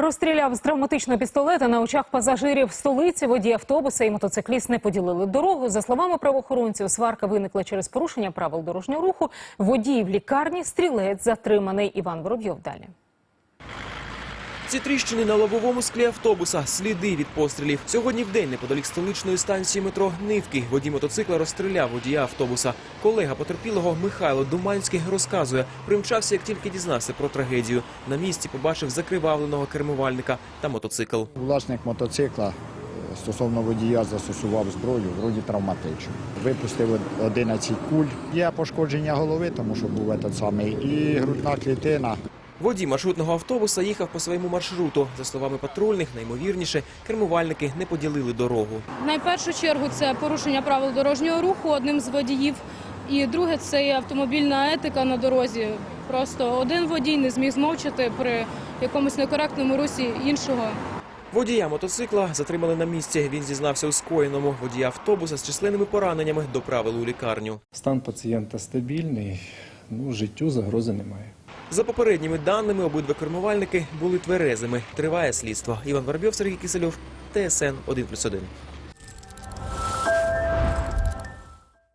Розстріляв з травматичного пістолета на очах пасажирів столиці. Водій автобуса і мотоцикліст не поділили дорогу. За словами правоохоронців, сварка виникла через порушення правил дорожнього руху. Водій в лікарні, стрілець затриманий. Іван Воробйов далі. Ці тріщини на лобовому склі автобуса, сліди від пострілів. Сьогодні в день неподалік столичної станції метро Нивки водій мотоцикла розстріляв водія автобуса. Колега потерпілого Михайло Думанський розказує, примчався, як тільки дізнався про трагедію. На місці побачив закривавленого кермувальника та мотоцикл. Власник мотоцикла е, стосовно водія застосував зброю, вроді травматичну. Випустив 11 куль. Є пошкодження голови, тому що був этот самий, і грудна клітина. Водій маршрутного автобуса їхав по своєму маршруту. За словами патрульних, наймовірніше, кермувальники не поділили дорогу. Найпершу чергу це порушення правил дорожнього руху одним з водіїв. І друге це автомобільна етика на дорозі. Просто один водій не зміг змовчати при якомусь некоректному русі іншого. Водія мотоцикла затримали на місці. Він зізнався у скоєному. Водія автобуса з численними пораненнями доправили у лікарню. Стан пацієнта стабільний, ну, життю загрози немає. За попередніми даними, обидва кермувальники були тверезими. Триває слідство. Іван Воробйов, Сергій Кисельов, ТСН 1+,1.